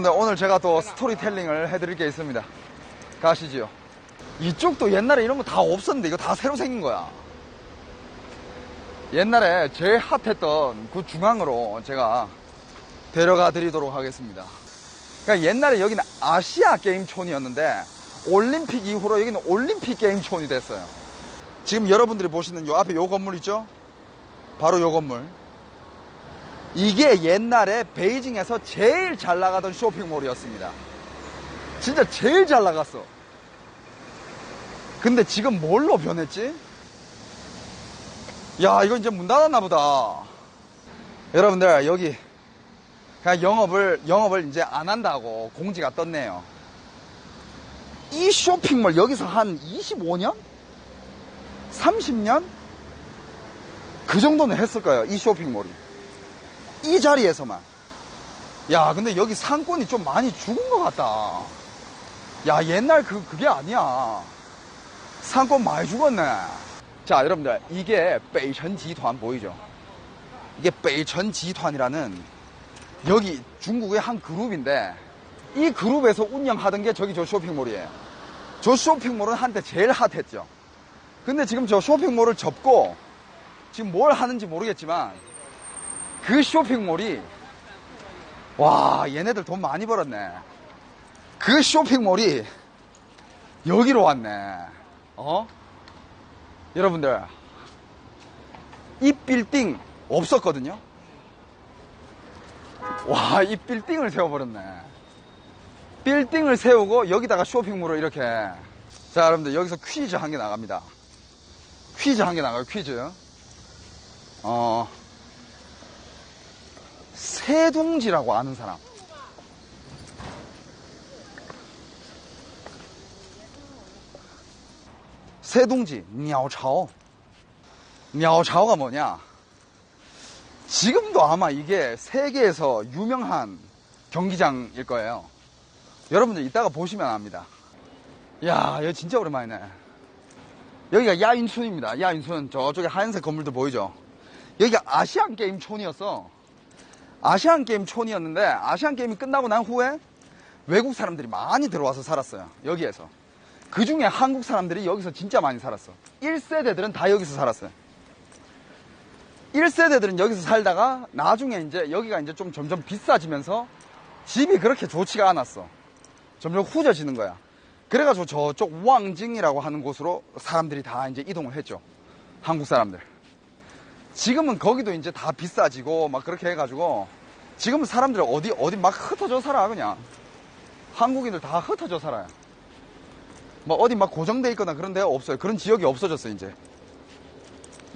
여러분들 오늘 제가 또 스토리텔링을 해드릴 게 있습니다. 가시지요. 이쪽도 옛날에 이런 거 다 없었는데 이거 다 새로 생긴 거야. 옛날에 제일 핫했던 그 중앙으로 제가 데려가 드리도록 하겠습니다. 그러니까 옛날에 여기는 아시아 게임촌이었는데 올림픽 이후로 여기는 올림픽 게임촌이 됐어요. 지금 여러분들이 보시는 요 앞에 요 건물 있죠? 바로 요 건물. 이게 옛날에 베이징에서 제일 잘 나가던 쇼핑몰이었습니다. 진짜 제일 잘 나갔어. 근데 지금 뭘로 변했지? 야, 이거 이제 문 닫았나 보다. 여러분들, 여기, 그냥 영업을, 영업을 이제 안 한다고 공지가 떴네요. 이 쇼핑몰 여기서 한 25년? 30년? 그 정도는 했을 거예요, 이 쇼핑몰이. 이 자리에서만. 야 근데 여기 상권이 좀 많이 죽은 것 같다. 야 옛날 그, 그게 아니야. 상권 많이 죽었네. 자 여러분들 이게 베이천 지团 보이죠? 이게 베이천 지团이라는 여기 중국의 한 그룹인데 이 그룹에서 운영하던 게 저기 저 쇼핑몰이에요. 저 쇼핑몰은 한때 제일 핫했죠. 근데 지금 저 쇼핑몰을 접고 지금 뭘 하는지 모르겠지만 그 쇼핑몰이 와 얘네들 돈 많이 벌었네. 그 쇼핑몰이 여기로 왔네. 어? 여러분들 이 빌딩 없었거든요. 와, 이 빌딩을 세워버렸네. 빌딩을 세우고 여기다가 쇼핑몰을 이렇게. 자, 여러분들 여기서 퀴즈 한 개 나갑니다. 퀴즈 한 개 나가요, 퀴즈. 어, 세둥지라고 아는 사람. 세둥지, 냐오차오. 냐오차오가 뭐냐? 지금도 아마 이게 세계에서 유명한 경기장일 거예요. 여러분들 이따가 보시면 압니다. 야, 여기 진짜 오랜만이네. 여기가 야인촌입니다. 야인촌 저쪽에 하얀색 건물도 보이죠? 여기가 아시안 게임 촌이었어. 아시안 게임 촌이었는데 아시안 게임이 끝나고 난 후에 외국 사람들이 많이 들어와서 살았어요. 여기에서. 그 중에 한국 사람들이 여기서 진짜 많이 살았어. 1세대들은 다 여기서 살았어요. 1세대들은 여기서 살다가 나중에 이제 여기가 이제 좀 점점 비싸지면서 집이 그렇게 좋지가 않았어. 점점 후져지는 거야. 그래가지고 저쪽 왕징이라고 하는 곳으로 사람들이 다 이제 이동을 했죠. 한국 사람들. 지금은 거기도 이제 다 비싸지고 막 그렇게 해가지고 지금은 사람들 어디 어디 막 흩어져 살아 그냥. 한국인들 다 흩어져 살아요. 뭐 어디 막 고정돼 있거나 그런 데가 없어요. 그런 지역이 없어졌어요 이제.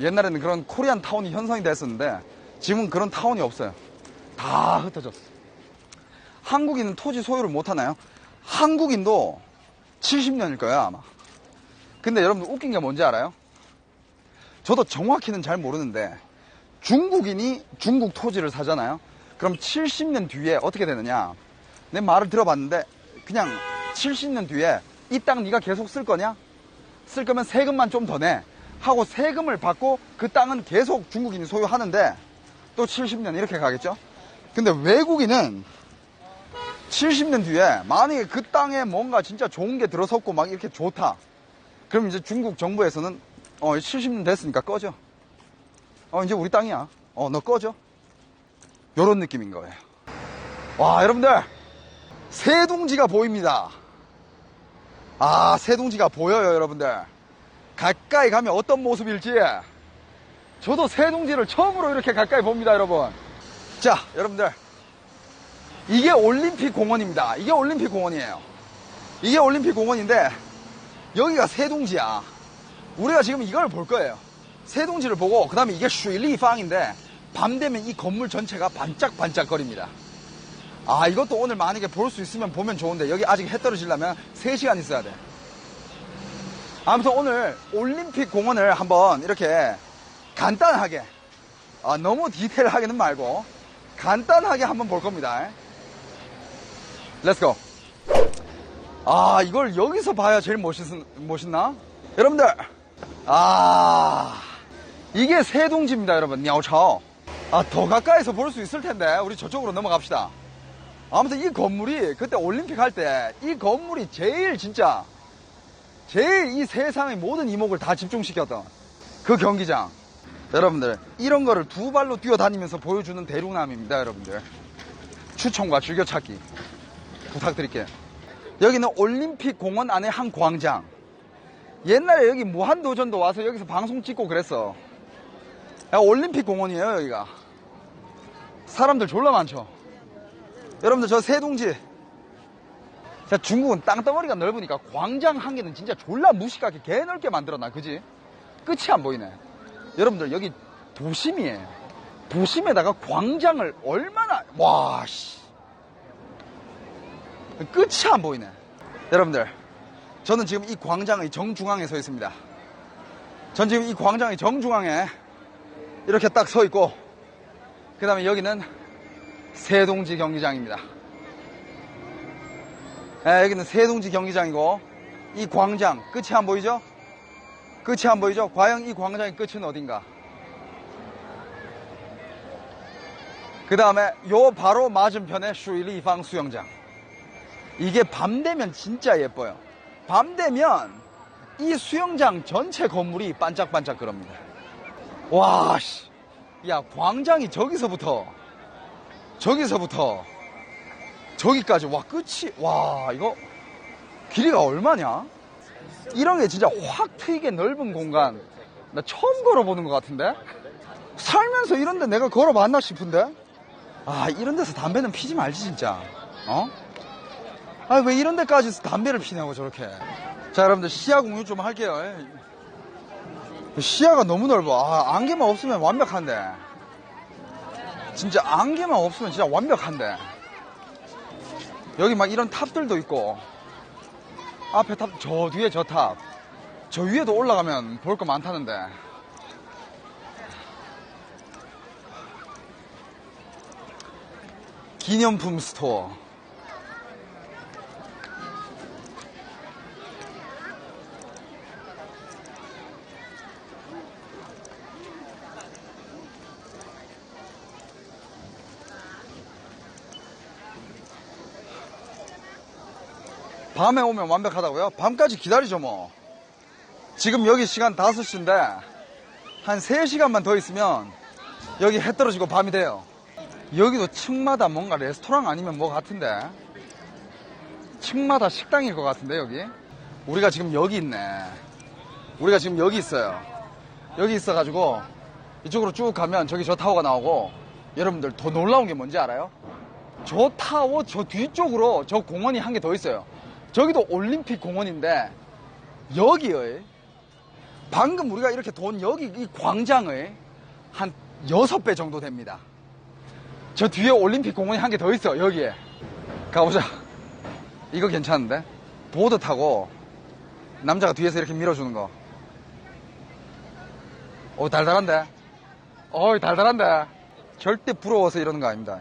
옛날에는 그런 코리안 타운이 형성이 됐었는데 지금은 그런 타운이 없어요. 다 흩어졌어. 한국인은 토지 소유를 못 하나요? 한국인도 70년일 거예요, 아마. 근데 여러분들 웃긴 게 뭔지 알아요? 저도 정확히는 잘 모르는데 중국인이 중국 토지를 사잖아요. 그럼 70년 뒤에 어떻게 되느냐? 내 말을 들어봤는데 그냥 70년 뒤에 이 땅 네가 계속 쓸 거냐? 쓸 거면 세금만 좀 더 내. 하고 세금을 받고 그 땅은 계속 중국인이 소유하는데 또 70년 이렇게 가겠죠? 근데 외국인은 70년 뒤에 만약에 그 땅에 뭔가 진짜 좋은 게 들어섰고 막 이렇게 좋다. 그럼 이제 중국 정부에서는 어 70년 됐으니까 꺼져. 어 이제 우리 땅이야. 어 너 꺼져. 요런 느낌인 거예요. 와 여러분들 새둥지가 보입니다. 아 새둥지가 보여요 여러분들. 가까이 가면 어떤 모습일지 저도 새둥지를 처음으로 이렇게 가까이 봅니다 여러분 자 여러분들 이게 올림픽 공원입니다 이게 올림픽 공원이에요 이게 올림픽 공원인데 여기가 새둥지야 우리가 지금 이걸 볼 거예요 새둥지를 보고 그 다음에 이게 슈리팡인데 밤 되면 이 건물 전체가 반짝반짝거립니다 아 이것도 오늘 만약에 볼 수 있으면 보면 좋은데 여기 아직 해 떨어지려면 3시간 있어야 돼 아무튼 오늘 올림픽 공원을 한번 이렇게 간단하게 아, 너무 디테일하게는 말고 간단하게 한번 볼 겁니다. 렛츠고. 아 이걸 여기서 봐야 제일 멋있, 멋있나? 여러분들 아 이게 세동지입니다 여러분 냐오차오 아더 가까이서 볼 수 있을 텐데 우리 저쪽으로 넘어갑시다 아무튼 이 건물이 그때 올림픽 할 때 이 건물이 제일 진짜 제일 이 세상의 모든 이목을 다 집중시켰던 그 경기장. 여러분들 이런 거를 두 발로 뛰어다니면서 보여주는 대륙남입니다, 여러분들. 추천과 즐겨찾기 부탁드릴게요. 여기는 올림픽 공원 안에 한 광장. 옛날에 여기 무한도전도 와서 여기서 방송 찍고 그랬어. 야, 올림픽 공원이에요, 여기가. 사람들 졸라 많죠. 여러분들 저 세동지. 자, 중국은 땅덩어리가 넓으니까 광장 한 개는 진짜 졸라 무식하게 개 넓게 만들어놔, 그지? 끝이 안 보이네. 여러분들 여기 도심이에요. 도심에다가 광장을 얼마나, 와, 씨. 끝이 안 보이네. 여러분들, 저는 지금 이 광장의 정중앙에 서 있습니다. 전 지금 이 광장의 정중앙에 이렇게 딱 서 있고, 그 다음에 여기는 세동지 경기장입니다. 예, 여기는 세동지 경기장이고, 이 광장, 끝이 안 보이죠? 끝이 안 보이죠? 과연 이 광장의 끝은 어딘가? 그 다음에 요 바로 맞은편에 슈일리방 수영장. 이게 밤 되면 진짜 예뻐요. 밤 되면 이 수영장 전체 건물이 반짝반짝 그럽니다. 와, 씨. 야, 광장이 저기서부터, 저기서부터, 저기까지, 와, 끝이, 와, 이거, 길이가 얼마냐? 이런 게 진짜 확 트이게 넓은 공간, 나 처음 걸어보는 것 같은데? 살면서 이런데 내가 걸어봤나 싶은데? 아, 이런 데서 담배는 피지 말지, 진짜. 어? 아, 왜 이런 데까지 담배를 피냐고, 저렇게. 자, 여러분들, 시야 공유 좀 할게요. 시야가 너무 넓어. 아, 안개만 없으면 완벽한데. 진짜 안개만 없으면 진짜 완벽한데. 여기 막 이런 탑들도 있고. 앞에 탑, 저 뒤에 저 탑. 저 위에도 올라가면 볼 거 많다는데. 기념품 스토어. 밤에 오면 완벽하다고요? 밤까지 기다리죠 뭐. 지금 여기 시간 5시인데 한 3시간만 더 있으면 여기 해 떨어지고 밤이 돼요. 여기도 층마다 뭔가 레스토랑 아니면 뭐 같은데 층마다 식당일 것 같은데 여기 우리가 지금 여기 있네. 우리가 지금 여기 있어요. 여기 있어가지고 이쪽으로 쭉 가면 저기 저 타워가 나오고 여러분들 더 놀라운 게 뭔지 알아요? 저 타워 저 뒤쪽으로 저 공원이 한 개 더 있어요. 저기도 올림픽 공원인데 여기의 방금 우리가 이렇게 돈 여기 이 광장의 한 여섯 배 정도 됩니다. 저 뒤에 올림픽 공원이 한 개 더 있어 여기에 가보자. 이거 괜찮은데 보드 타고 남자가 뒤에서 이렇게 밀어주는 거. 오 달달한데. 어이 달달한데. 절대 부러워서 이러는 거 아닙니다.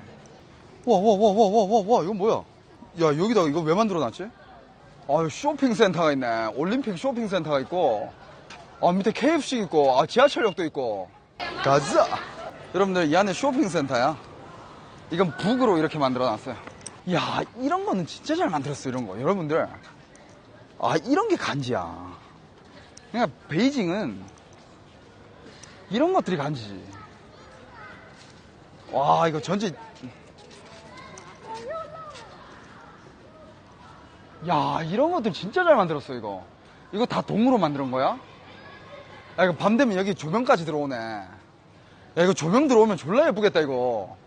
와와와와와와와 이거 뭐야? 야 여기다 이거 왜 만들어놨지? 아유 쇼핑센터가 있네. 올림픽 쇼핑센터가 있고, 아 밑에 KFC 있고, 아 지하철역도 있고. 가자. 여러분들 이 안에 쇼핑센터야. 이건 북으로 이렇게 만들어 놨어요. 야 이런 거는 진짜 잘 만들었어 이런 거. 여러분들, 아 이런 게 간지야. 그러니까 베이징은 이런 것들이 간지지. 와 이거 전체 야, 이런 것들 진짜 잘 만들었어, 이거. 이거 다 동으로 만든 거야? 야, 이거 밤 되면 여기 조명까지 들어오네. 야, 이거 조명 들어오면 졸라 예쁘겠다, 이거.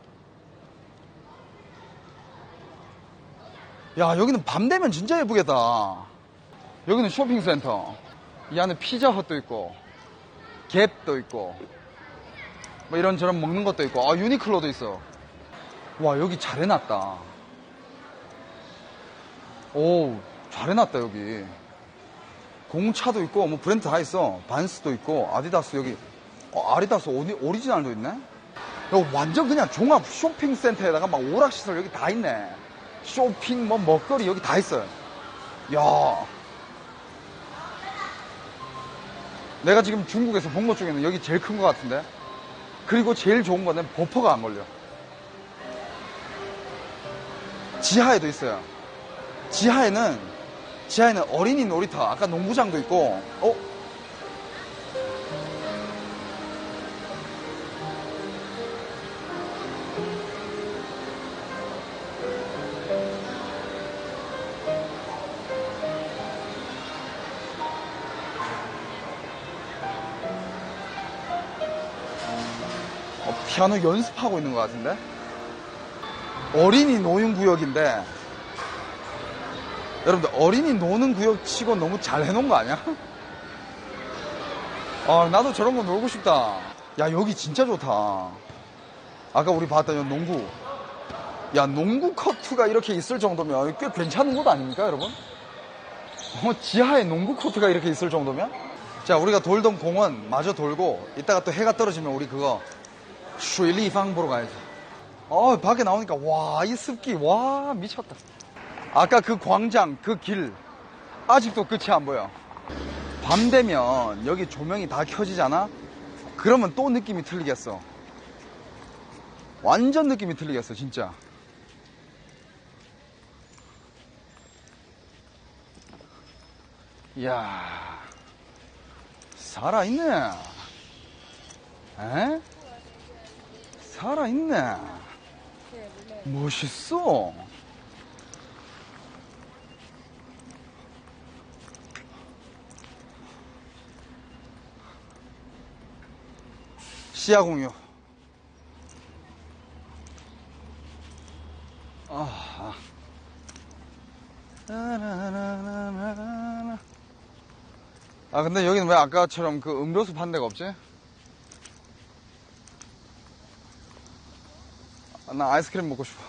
야, 여기는 밤 되면 진짜 예쁘겠다. 여기는 쇼핑센터. 이 안에 피자헛도 있고, 갭도 있고, 뭐 이런저런 먹는 것도 있고, 아, 유니클로도 있어. 와, 여기 잘 해놨다. 오, 잘 해놨다, 여기. 공차도 있고, 뭐 브랜드 다 있어. 반스도 있고, 아디다스 여기. 어, 아디다스 오리, 오리 지널도 있네? 여기 완전 그냥 종합 쇼핑센터에다가 막 오락시설 여기 다 있네. 쇼핑, 뭐 먹거리 여기 다 있어요. 야 내가 지금 중국에서 본 것 중에는 여기 제일 큰 것 같은데? 그리고 제일 좋은 거는 버퍼가 안 걸려. 지하에도 있어요. 지하에는 지하에는 어린이 놀이터, 아까 농구장도 있고, 어? 어, 피아노 연습하고 있는 것 같은데? 어린이 노는 구역인데, 여러분들, 어린이 노는 구역 치고 너무 잘 해놓은 거 아니야? 아, 나도 저런 거 놀고 싶다. 야, 여기 진짜 좋다. 아까 우리 봤던 요 농구. 야, 농구 코트가 이렇게 있을 정도면 꽤 괜찮은 곳 아닙니까, 여러분? 어, 지하에 농구 코트가 이렇게 있을 정도면? 자, 우리가 돌던 공원 마저 돌고, 이따가 또 해가 떨어지면 우리 그거, 슈리팡 보러 가야지. 어, 밖에 나오니까, 와, 이 습기, 와, 미쳤다. 아까 그 광장, 그 길, 아직도 끝이 안 보여. 밤 되면 여기 조명이 다 켜지잖아? 그러면 또 느낌이 틀리겠어. 완전 느낌이 틀리겠어, 진짜. 이야, 살아있네. 에? 살아있네. 멋있어. 시야 공유. 아. 아, 근데 여기는 왜 아까처럼 그 음료수 판 데가 없지? 아, 나 아이스크림 먹고 싶어.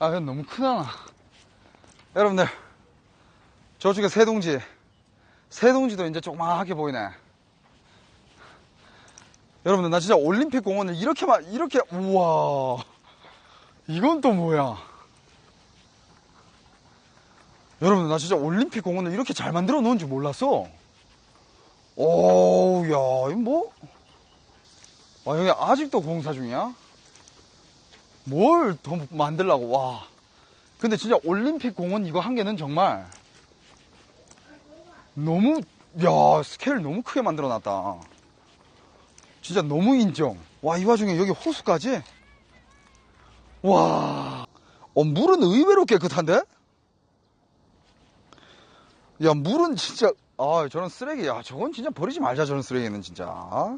아, 이건 너무 크다. 여러분들, 저쪽에 세동지. 세동지도 이제 조그맣게 보이네. 여러분들, 나 진짜 올림픽 공원을 이렇게만, 이렇게, 우와. 이건 또 뭐야. 여러분들, 나 진짜 올림픽 공원을 이렇게 잘 만들어 놓은 줄 몰랐어. 오우, 야, 이거 뭐? 와, 여기 아직도 공사 중이야? 뭘 더 만들라고 와. 근데 진짜 올림픽 공원 이거 한 개는 정말 너무 야 스케일 너무 크게 만들어 놨다. 진짜 너무 인정. 와 이 와중에 여기 호수까지? 와. 어, 물은 의외로 깨끗한데? 야 물은 진짜 아 저런 쓰레기 야 저건 진짜 버리지 말자 저런 쓰레기는 진짜.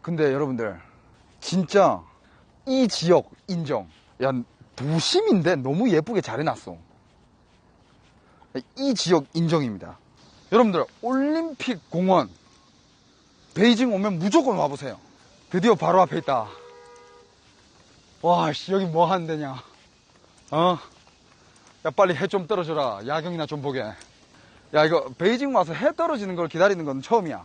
근데 여러분들 진짜 이 지역 인정. 야, 도심인데 너무 예쁘게 잘 해놨어. 이 지역 인정입니다. 여러분들, 올림픽 공원, 베이징 오면 무조건 와보세요. 드디어 바로 앞에 있다. 와, 씨, 여기 뭐 하는 데냐. 어? 야, 빨리 해 좀 떨어져라. 야경이나 좀 보게. 야, 이거 베이징 와서 해 떨어지는 걸 기다리는 건 처음이야.